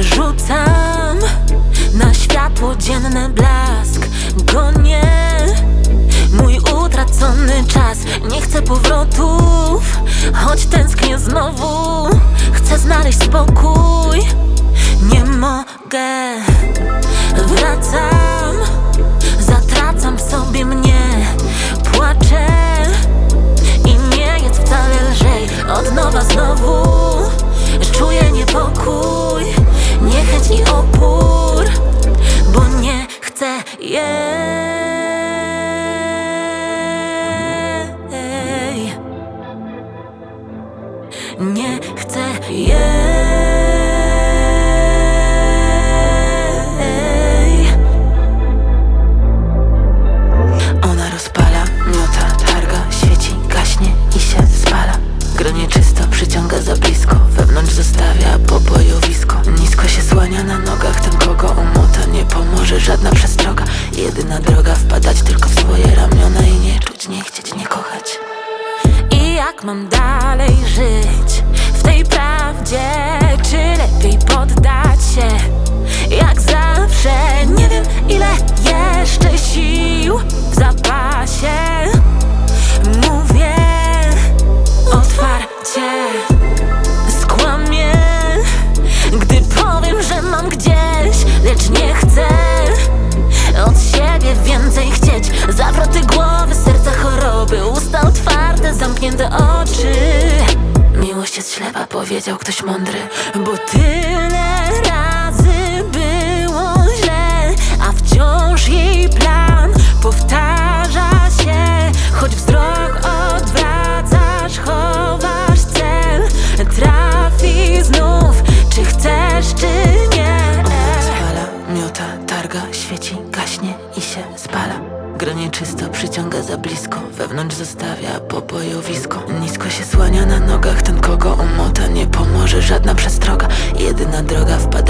Rzucam na światło dzienne blask. Gonię mój utracony czas. Nie chcę powrotów, choć tęsknię znowu. Chcę znaleźć spokój, nie mogę Wracam, jej. Nie chcę jej. Ona rozpala, miota, targa, świeci, gaśnie i się spala. Gra nieczysta, przyciąga za blisko Wewnątrz zostawia pobojowisko Nisko się słania na nogach Ten kogo umota nie pomoże żadna przestroga Jedyna droga wpadać tylko w swoje ramiona I nie czuć, nie chcieć, nie kochać I jak mam dalej żyć w tej prawdzie? Czy lepiej poddać się? Powiedział ktoś mądry. Bo tyle razy było źle A wciąż jej plan powtarza się. Choć wzrok odwracasz, chowasz cel Trafi znów, czy chcesz, czy nie. Spala, miota, targa, świeci, gaśnie i się spala Gronie czysto przyciąga za blisko. Wewnątrz zostawia pobojowisko. Nisko się słania na nogach. Ten kogo umota nie pomoże. Żadna przestroga. Jedyna droga wpada